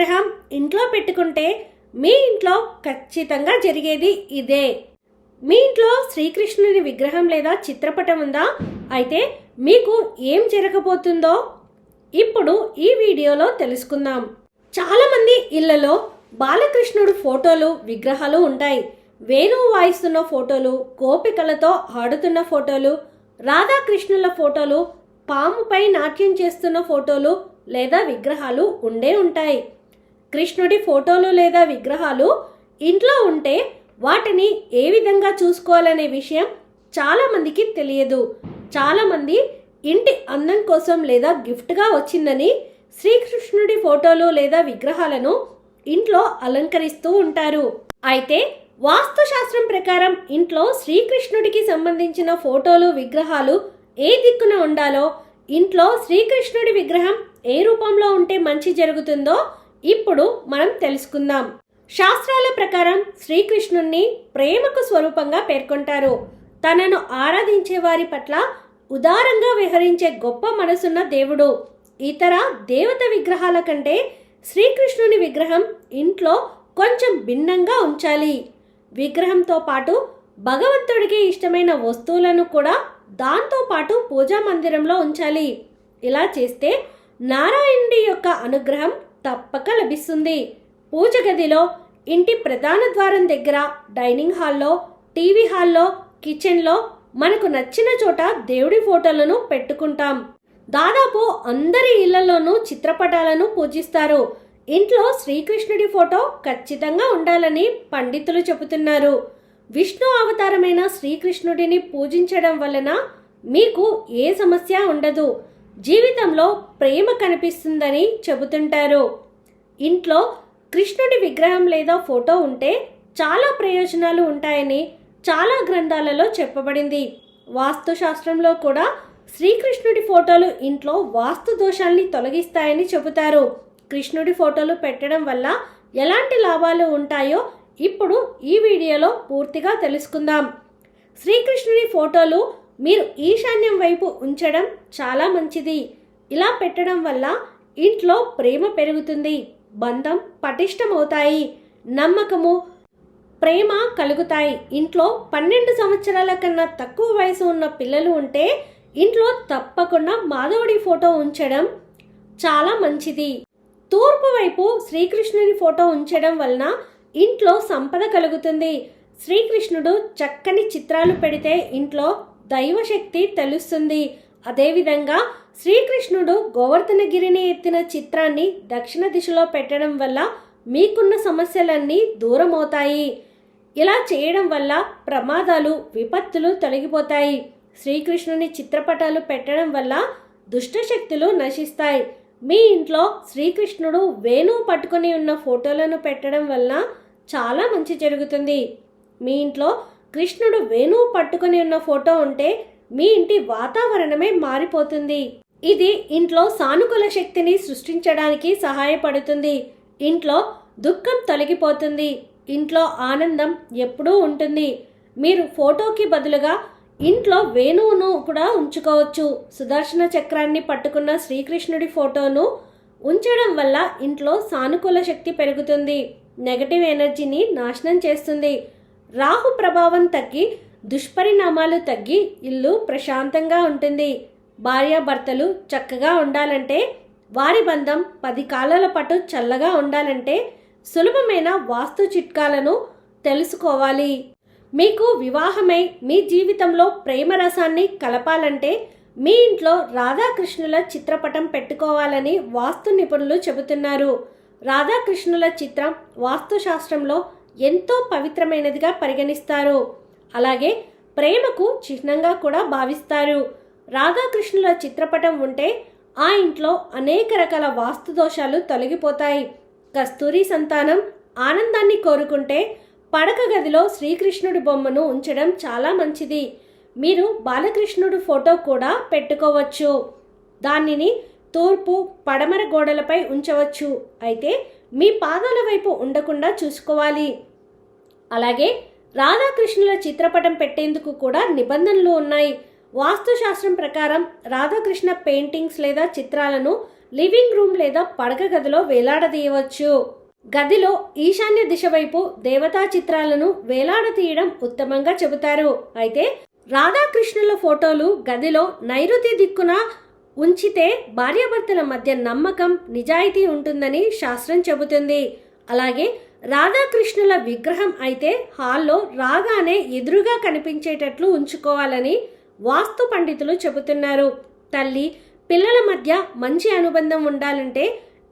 విగ్రహం ఇంట్లో పెట్టుకుంటే మీ ఇంట్లో ఖచ్చితంగా జరిగేది ఇదే. మీ ఇంట్లో శ్రీకృష్ణుని విగ్రహం లేదా చిత్రపటం ఉందా? అయితే మీకు ఏం జరగబోతుందో ఇప్పుడు ఈ వీడియోలో తెలుసుకుందాం. చాలామంది ఇళ్ళలో బాలకృష్ణుడు ఫోటోలు విగ్రహాలు ఉంటాయి. వేణువు వాయిస్తున్న ఫోటోలు గోపికలతో ఆడుతున్న ఫోటోలు రాధాకృష్ణుల ఫోటోలు పాముపై నాట్యం చేస్తున్న ఫోటోలు లేదా విగ్రహాలు ఉండే ఉంటాయి. కృష్ణుడి ఫోటోలు లేదా విగ్రహాలు ఇంట్లో ఉంటే వాటిని ఏ విధంగా చూసుకోవాలనే విషయం చాలామందికి తెలియదు. చాలామంది ఇంటి అందం కోసం లేదా గిఫ్ట్గా వచ్చిందని శ్రీకృష్ణుడి ఫోటోలు లేదా విగ్రహాలను ఇంట్లో అలంకరిస్తూ ఉంటారు. అయితే వాస్తుశాస్త్రం ప్రకారం ఇంట్లో శ్రీకృష్ణుడికి సంబంధించిన ఫోటోలు విగ్రహాలు ఏ దిక్కున ఉండాలో ఇంట్లో శ్రీకృష్ణుడి విగ్రహం ఏ రూపంలో ఉంటే మంచి జరుగుతుందో ఇప్పుడు మనం తెలుసుకుందాం. శాస్త్రాల ప్రకారం శ్రీకృష్ణుణ్ణి ప్రేమకు స్వరూపంగా పేర్కొంటారు. తనను ఆరాధించే వారి పట్ల ఉదారంగా విహరించే గొప్ప మనసున్న దేవుడు. ఇతర దేవత విగ్రహాల కంటే శ్రీకృష్ణుని విగ్రహం ఇంట్లో కొంచెం భిన్నంగా ఉంచాలి. విగ్రహంతో పాటు భగవంతుడికి ఇష్టమైన వస్తువులను కూడా దాంతో పాటు పూజా మందిరంలో ఉంచాలి. ఇలా చేస్తే నారాయణుడి యొక్క అనుగ్రహం తప్పక లభిస్తుంది. పూజ గదిలో ఇంటి ప్రధాన ద్వారం దగ్గర డైనింగ్ హాల్లో టీవీ హాల్లో కిచెన్లో మనకు నచ్చిన చోట దేవుడి ఫోటోలను పెట్టుకుంటాం. దాదాపు అందరి ఇళ్ళలోనూ చిత్రపటాలను పూజిస్తారు. ఇంట్లో శ్రీకృష్ణుడి ఫోటో ఖచ్చితంగా ఉండాలని పండితులు చెబుతున్నారు. విష్ణు అవతారమైన శ్రీకృష్ణుడిని పూజించడం వలన మీకు ఏ సమస్య ఉండదు. జీవితంలో ప్రేమ కనిపిస్తుందని చెబుతుంటారు. ఇంట్లో కృష్ణుడి విగ్రహం లేదా ఫోటో ఉంటే చాలా ప్రయోజనాలు ఉంటాయని చాలా గ్రంథాలలో చెప్పబడింది. వాస్తుశాస్త్రంలో కూడా శ్రీకృష్ణుడి ఫోటోలు ఇంట్లో వాస్తు దోషాల్ని తొలగిస్తాయని చెబుతారు. కృష్ణుడి ఫోటోలు పెట్టడం వల్ల ఎలాంటి లాభాలు ఉంటాయో ఇప్పుడు ఈ వీడియోలో పూర్తిగా తెలుసుకుందాం. శ్రీకృష్ణుడి ఫోటోలు మీరు ఈశాన్యం వైపు ఉంచడం చాలా మంచిది. ఇలా పెట్టడం వల్ల ఇంట్లో ప్రేమ పెరుగుతుంది బంధం పటిష్టమవుతాయి నమ్మకము ప్రేమ కలుగుతాయి. ఇంట్లో పన్నెండు సంవత్సరాల కన్నా తక్కువ వయసు ఉన్న పిల్లలు ఉంటే ఇంట్లో తప్పకుండా మాధవుడి ఫోటో ఉంచడం చాలా మంచిది. తూర్పు వైపు శ్రీకృష్ణుని ఫోటో ఉంచడం వలన ఇంట్లో సంపద కలుగుతుంది. శ్రీకృష్ణుడు చక్కని చిత్రాలు పెడితే ఇంట్లో దైవశక్తి తెలుస్తుంది. అదేవిధంగా శ్రీకృష్ణుడు గోవర్ధనగిరిని ఎత్తిన చిత్రాన్ని దక్షిణ దిశలో పెట్టడం వల్ల మీకున్న సమస్యలన్నీ దూరమవుతాయి. ఇలా చేయడం వల్ల ప్రమాదాలు విపత్తులు తొలగిపోతాయి. శ్రీకృష్ణుని చిత్రపటాలు పెట్టడం వల్ల దుష్టశక్తులు నశిస్తాయి. మీ ఇంట్లో శ్రీకృష్ణుడు వేణువు పట్టుకొని ఉన్న ఫోటోలను పెట్టడం వల్ల చాలా మంచి జరుగుతుంది. మీ ఇంట్లో కృష్ణుడు వేణువు పట్టుకొని ఉన్న ఫోటో ఉంటే మీ ఇంటి వాతావరణమే మారిపోతుంది. ఇది ఇంట్లో సానుకూల శక్తిని సృష్టించడానికి సహాయపడుతుంది. ఇంట్లో దుఃఖం తొలగిపోతుంది. ఇంట్లో ఆనందం ఎప్పుడూ ఉంటుంది. మీరు ఫోటోకి బదులుగా ఇంట్లో వేణువును కూడా ఉంచుకోవచ్చు. సుదర్శన చక్రాన్ని పట్టుకున్న శ్రీకృష్ణుడి ఫోటోను ఉంచడం వల్ల ఇంట్లో సానుకూల శక్తి పెరుగుతుంది. నెగటివ్ ఎనర్జీని నాశనం చేస్తుంది. రాహు ప్రభావం తగ్గి దుష్పరిణామాలు తగ్గి ఇల్లు ప్రశాంతంగా ఉంటుంది. భార్యాభర్తలు చక్కగా ఉండాలంటే వారి బంధం పది కాలాల పాటు చల్లగా ఉండాలంటే సులభమైన వాస్తు చిట్కాలను తెలుసుకోవాలి. మీకు వివాహమై మీ జీవితంలో ప్రేమరసాన్ని కలపాలంటే మీ ఇంట్లో రాధాకృష్ణుల చిత్రపటం పెట్టుకోవాలని వాస్తు నిపుణులు చెబుతున్నారు. రాధాకృష్ణుల చిత్రం వాస్తుశాస్త్రంలో ఎంతో పవిత్రమైనదిగా పరిగణిస్తారు. అలాగే ప్రేమకు చిహ్నంగా కూడా భావిస్తారు. రాధాకృష్ణుల చిత్రపటం ఉంటే ఆ ఇంట్లో అనేక రకాల వాస్తు దోషాలు తొలగిపోతాయి. కస్తూరి సంతానం ఆనందాన్ని కోరుకుంటే పడక గదిలో శ్రీకృష్ణుడి బొమ్మను ఉంచడం చాలా మంచిది. మీరు బాలకృష్ణుడు ఫోటో కూడా పెట్టుకోవచ్చు. దానిని తూర్పు పడమర గోడలపై ఉంచవచ్చు. అయితే మీ పాదాల వైపు ఉండకుండా చూసుకోవాలి. అలాగే రాధాకృష్ణుల చిత్రపటం పెట్టేందుకు కూడా నిబంధనలు ఉన్నాయి. వాస్తుశాస్త్రం ప్రకారం రాధాకృష్ణ పెయింటింగ్స్ లేదా చిత్రాలను లివింగ్ రూమ్ లేదా పడక గదిలో వేలాడదీయవచ్చు. గదిలో ఈశాన్య దిశ వైపు దేవతా చిత్రాలను వేలాడతీయడం ఉత్తమంగా చెబుతారు. అయితే రాధాకృష్ణుల ఫోటోలు గదిలో నైరుతి దిక్కున ఉంచితే భార్యాభర్తల మధ్య నమ్మకం నిజాయితీ ఉంటుందని శాస్త్రం చెబుతుంది. అలాగే రాధాకృష్ణుల విగ్రహం అయితే హాల్లో రాగానే ఎదురుగా కనిపించేటట్లు ఉంచుకోవాలని వాస్తు పండితులు చెబుతున్నారు. తల్లి పిల్లల మధ్య మంచి అనుబంధం ఉండాలంటే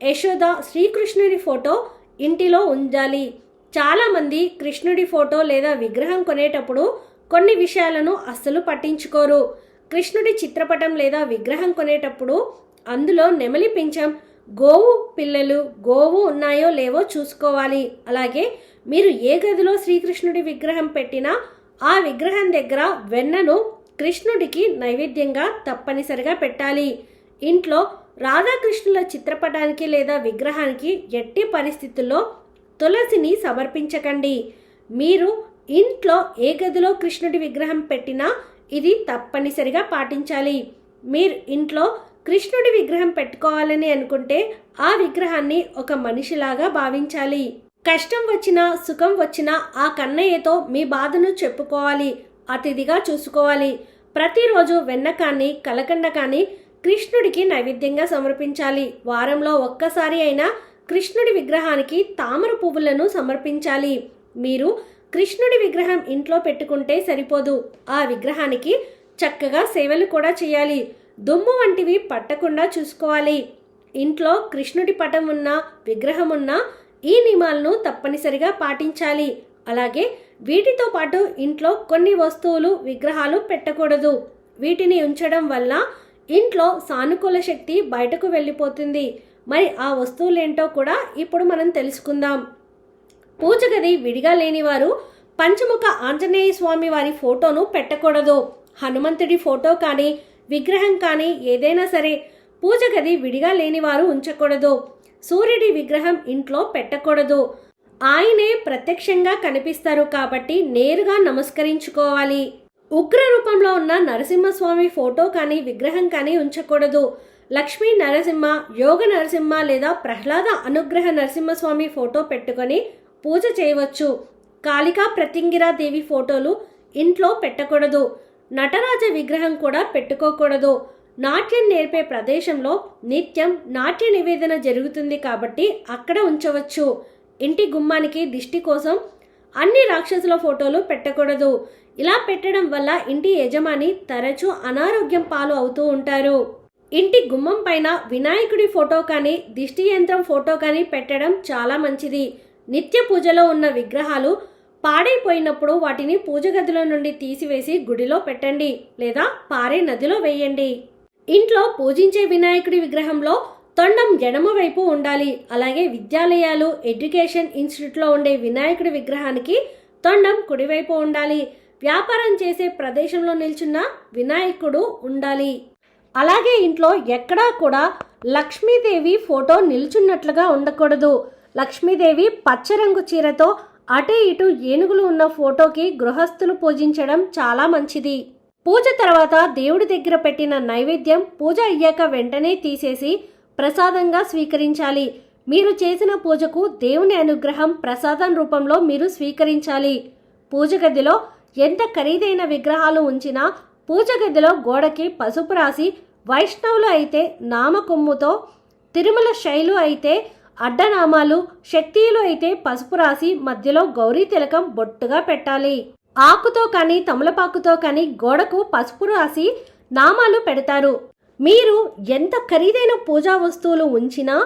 యశోద శ్రీకృష్ణుడి ఫోటో ఇంటిలో ఉండాలి. చాలామంది కృష్ణుడి ఫోటో లేదా విగ్రహం కొనేటప్పుడు కొన్ని విషయాలను అస్సలు పట్టించుకోరు. కృష్ణుడి చిత్రపటం లేదా విగ్రహం కొనేటప్పుడు అందులో నెమలి పింఛం గోవు పిల్లలు గోవు ఉన్నాయో లేవో చూసుకోవాలి. అలాగే మీరు ఏ గదిలో శ్రీకృష్ణుడి విగ్రహం పెట్టినా ఆ విగ్రహం దగ్గర వెన్నను కృష్ణుడికి నైవేద్యంగా తప్పనిసరిగా పెట్టాలి. ఇంట్లో రాధాకృష్ణుల చిత్రపటానికి లేదా విగ్రహానికి ఎట్టి పరిస్థితుల్లో తులసిని సమర్పించకండి. మీరు ఇంట్లో ఏ గదిలో కృష్ణుడి విగ్రహం పెట్టినా ఇది తప్పనిసరిగా పాటించాలి. మీరు ఇంట్లో కృష్ణుడి విగ్రహం పెట్టుకోవాలని అనుకుంటే ఆ విగ్రహాన్ని ఒక మనిషిలాగా భావించాలి. కష్టం వచ్చినా సుఖం వచ్చినా ఆ కన్నయ్యతో మీ బాధను చెప్పుకోవాలి. అతిథిగా చూసుకోవాలి. ప్రతిరోజు వెన్న కానీ కలకండ కానీ కృష్ణుడికి నైవేద్యంగా సమర్పించాలి. వారంలో ఒక్కసారి అయినా కృష్ణుడి విగ్రహానికి తామర పువ్వులను సమర్పించాలి. మీరు కృష్ణుడి విగ్రహం ఇంట్లో పెట్టుకుంటే సరిపోదు. ఆ విగ్రహానికి చక్కగా సేవలు కూడా చేయాలి. దుమ్ము వంటివి పట్టకుండా చూసుకోవాలి. ఇంట్లో కృష్ణుడి పటం ఉన్న విగ్రహం ఉన్న ఈ నియమాలను తప్పనిసరిగా పాటించాలి. అలాగే వీటితో పాటు ఇంట్లో కొన్ని వస్తువులు విగ్రహాలు పెట్టకూడదు. వీటిని ఉంచడం వల్ల ఇంట్లో సానుకూల శక్తి బయటకు వెళ్ళిపోతుంది. మరి ఆ వస్తువులేంటో కూడా ఇప్పుడు మనం తెలుసుకుందాం. పూజ గది విడిగా లేనివారు పంచముఖ ఆంజనేయ స్వామి వారి ఫోటోను పెట్టకూడదు. హనుమంతుడి ఫోటో కానీ విగ్రహం కానీ ఏదైనా సరే పూజ గది విడిగా లేనివారు ఉంచకూడదు. సూర్యుడి విగ్రహం ఇంట్లో పెట్టకూడదు. ఆయనే ప్రత్యక్షంగా కనిపిస్తారు కాబట్టి నేరుగా నమస్కరించుకోవాలి. ఉగ్ర రూపంలో ఉన్న నరసింహస్వామి ఫోటో కానీ విగ్రహం కానీ ఉంచకూడదు. లక్ష్మీ నరసింహ యోగ నరసింహ లేదా ప్రహ్లాద అనుగ్రహ నరసింహస్వామి ఫోటో పెట్టుకొని పూజ చేయవచ్చు. కాళికా ప్రతింగిరా దేవి ఫోటోలు ఇంట్లో పెట్టకూడదు. నటరాజ విగ్రహం కూడా పెట్టుకోకూడదు. నాట్యం నేర్పే ప్రదేశంలో నిత్యం నాట్య నివేదన జరుగుతుంది కాబట్టి అక్కడ ఉంచవచ్చు. ఇంటి గుమ్మానికి దిష్టి కోసం అన్ని రాక్షసుల ఫోటోలు పెట్టకూడదు. ఇలా పెట్టడం వల్ల ఇంటి యజమాని తరచూ అనారోగ్యం పాలు అవుతూ ఉంటారు. ఇంటి గుమ్మం పైన వినాయకుడి ఫోటో కానీ దిష్టి యంత్రం ఫోటో కానీ పెట్టడం చాలా మంచిది. నిత్య పూజలో ఉన్న విగ్రహాలు పాడైపోయినప్పుడు వాటిని పూజ గదిలో నుండి తీసివేసి గుడిలో పెట్టండి లేదా పారే నదిలో వేయండి. ఇంట్లో పూజించే వినాయకుడి విగ్రహంలో తొండం ఎడమ వైపు ఉండాలి. అలాగే విద్యాలయాలు ఎడ్యుకేషన్ ఇన్స్టిట్యూట్లో ఉండే వినాయకుడి విగ్రహానికి తొండం కుడివైపు ఉండాలి. వ్యాపారం చేసే ప్రదేశంలో నిల్చున్న వినాయకుడు ఉండాలి. అలాగే ఇంట్లో ఎక్కడా కూడా లక్ష్మీదేవి ఫోటో నిల్చున్నట్లుగా ఉండకూడదు. లక్ష్మీదేవి పచ్చరంగు చీరతో అటు ఇటు ఏనుగులు ఉన్న ఫోటోకి గృహస్థులు పూజించడం చాలా మంచిది. పూజ తర్వాత దేవుడి దగ్గర పెట్టిన నైవేద్యం పూజ అయ్యాక వెంటనే తీసేసి ప్రసాదంగా స్వీకరించాలి. మీరు చేసిన పూజకు దేవుని అనుగ్రహం ప్రసాదం రూపంలో మీరు స్వీకరించాలి. పూజ గదిలో ఎంత ఖరీదైన విగ్రహాలు ఉంచినా పూజ గదిలో గోడకి పసుపు రాసి వైష్ణవులు అయితే నామకొమ్ముతో తిరుమల శైలు అయితే అడ్డనామాలు శక్తిలో అయితే పసుపు రాసి మధ్యలో గౌరీ తిలకం బొట్టుగా పెట్టాలి. ఆకుతో కానీ తమలపాకుతో కానీ గోడకు పసుపు రాసి నామాలు పెడతారు. మీరు ఎంత ఖరీదైన పూజా వస్తువులు ఉంచినా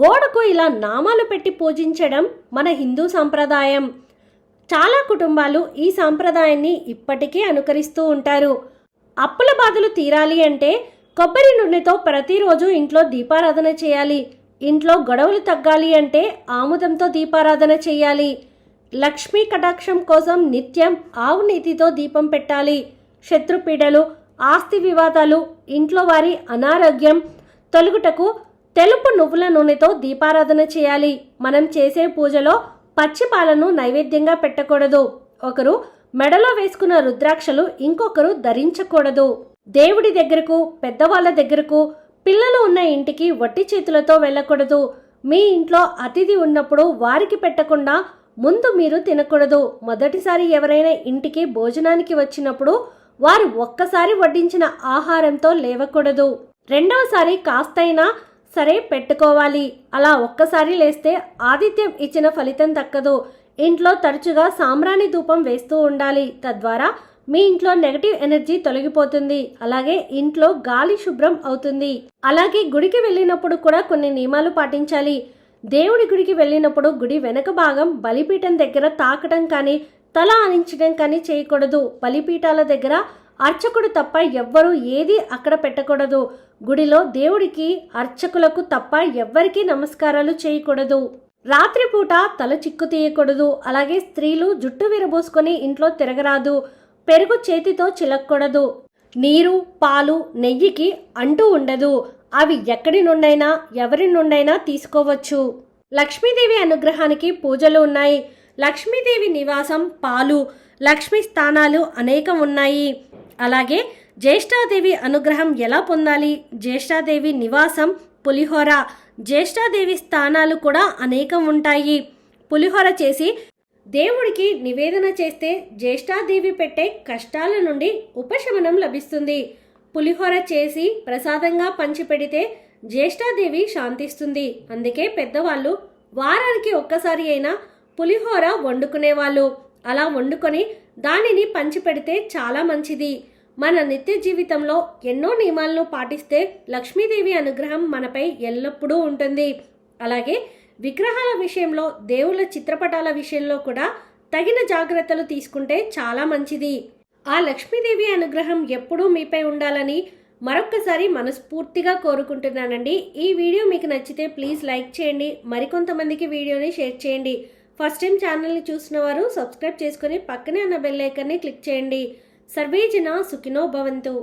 గోడకు ఇలా నామాలు పెట్టి పూజించడం మన హిందూ సాంప్రదాయం. చాలా కుటుంబాలు ఈ సాంప్రదాయాన్ని ఇప్పటికీ అనుకరిస్తూ ఉంటారు. అప్పుల బాధలు తీరాలి అంటే కొబ్బరి నూనెతో ప్రతిరోజు ఇంట్లో దీపారాధన చేయాలి. ఇంట్లో గొడవలు తగ్గాలి అంటే ఆముదంతో దీపారాధన చేయాలి. లక్ష్మీ కటాక్షం కోసం నిత్యం ఆవు నీతితో దీపం పెట్టాలి. శత్రుపీడలు ఆస్తి వివాదాలు ఇంట్లో వారి అనారోగ్యం తొలుగుటకు తెలుపు నువ్వుల నూనెతో దీపారాధన చేయాలి. మనం చేసే పూజలో పచ్చి పాలను నైవేద్యంగా పెట్టకూడదు. ఒకరు మెడలో వేసుకున్న రుద్రాక్షలు ఇంకొకరు ధరించకూడదు. దేవుడి దగ్గరకు పెద్దవాళ్ళ దగ్గరకు పిల్లలు ఉన్న ఇంటికి వట్టి చేతులతో వెళ్ళకూడదు. మీ ఇంట్లో అతిథి ఉన్నప్పుడు వారికి పెట్టకుండా ముందు మీరు తినకూడదు. మొదటిసారి ఎవరైనా ఇంటికి భోజనానికి వచ్చినప్పుడు వారు ఒక్కసారి వడ్డించిన ఆహారంతో లేవకూడదు. రెండవసారి కాస్తైనా సరే పెట్టుకోవాలి. అలా ఒక్కసారి లేస్తే ఆతిథ్యం ఇచ్చిన ఫలితం దక్కదు. ఇంట్లో తరచుగా సామ్రాణి ధూపం వేస్తూ ఉండాలి. తద్వారా మీ ఇంట్లో నెగటివ్ ఎనర్జీ తొలగిపోతుంది. అలాగే ఇంట్లో గాలి శుభ్రం అవుతుంది. అలాగే గుడికి వెళ్ళినప్పుడు కూడా కొన్ని నియమాలు పాటించాలి. దేవుడి గుడికి వెళ్ళినప్పుడు గుడి వెనక భాగం బలిపీఠం దగ్గర తాకడం కానీ తల ఆనించడం కానీ చేయకూడదు. బలిపీఠాల దగ్గర అర్చకుడు తప్ప ఎవ్వరూ ఏది అక్కడ పెట్టకూడదు. గుడిలో దేవుడికి అర్చకులకు తప్ప ఎవ్వరికీ నమస్కారాలు చేయకూడదు. రాత్రిపూట తల చిక్కు తీయకూడదు. అలాగే స్త్రీలు జుట్టు విరబోసుకొని ఇంట్లో తిరగరాదు. పెరుగు చేతితో చిలక్కూడదు నీరు పాలు నెయ్యికి అంటూ ఉండదు. అవి ఎక్కడి నుండైనా ఎవరి నుండైనా తీసుకోవచ్చు. లక్ష్మీదేవి అనుగ్రహానికి పూజలు ఉన్నాయి. లక్ష్మీదేవి నివాసం పాలు లక్ష్మీ స్థానాలు అనేకం ఉన్నాయి. అలాగే జ్యేష్ఠాదేవి అనుగ్రహం ఎలా పొందాలి? జ్యేష్ఠాదేవి నివాసం పులిహోర జ్యేష్ఠాదేవి స్థానాలు కూడా అనేకం ఉంటాయి. పులిహోర చేసి దేవుడికి నివేదన చేస్తే జ్యేష్ఠాదేవి పెట్టే కష్టాల నుండి ఉపశమనం లభిస్తుంది. పులిహోర చేసి ప్రసాదంగా పంచిపెడితే జ్యేష్ఠాదేవి శాంతిస్తుంది. అందుకే పెద్దవాళ్ళు వారానికి ఒక్కసారి అయినా పులిహోర వండుకునేవాళ్ళు. అలా వండుకొని దానిని పంచిపెడితే చాలా మంచిది. మన నిత్య జీవితంలో ఎన్నో నియమాలను పాటిస్తే లక్ష్మీదేవి అనుగ్రహం మనపై ఎల్లప్పుడూ ఉంటుంది. అలాగే విగ్రహాల విషయంలో దేవుళ్ళ చిత్రపటాల విషయంలో కూడా తగిన జాగ్రత్తలు తీసుకుంటే చాలా మంచిది. ఆ లక్ష్మీదేవి అనుగ్రహం ఎప్పుడూ మీపై ఉండాలని మరొక్కసారి మనస్ఫూర్తిగా కోరుకుంటున్నానండి. ఈ వీడియో మీకు నచ్చితే ప్లీజ్ లైక్ చేయండి మరికొంతమందికి వీడియోని షేర్ చేయండి. ఫస్ట్ టైం ఛానల్ని చూసిన వారు సబ్స్క్రైబ్ చేసుకొని పక్కనే ఉన్న బెల్ క్లిక్ చేయండి. సర్వేజన సుఖినో భవంతు.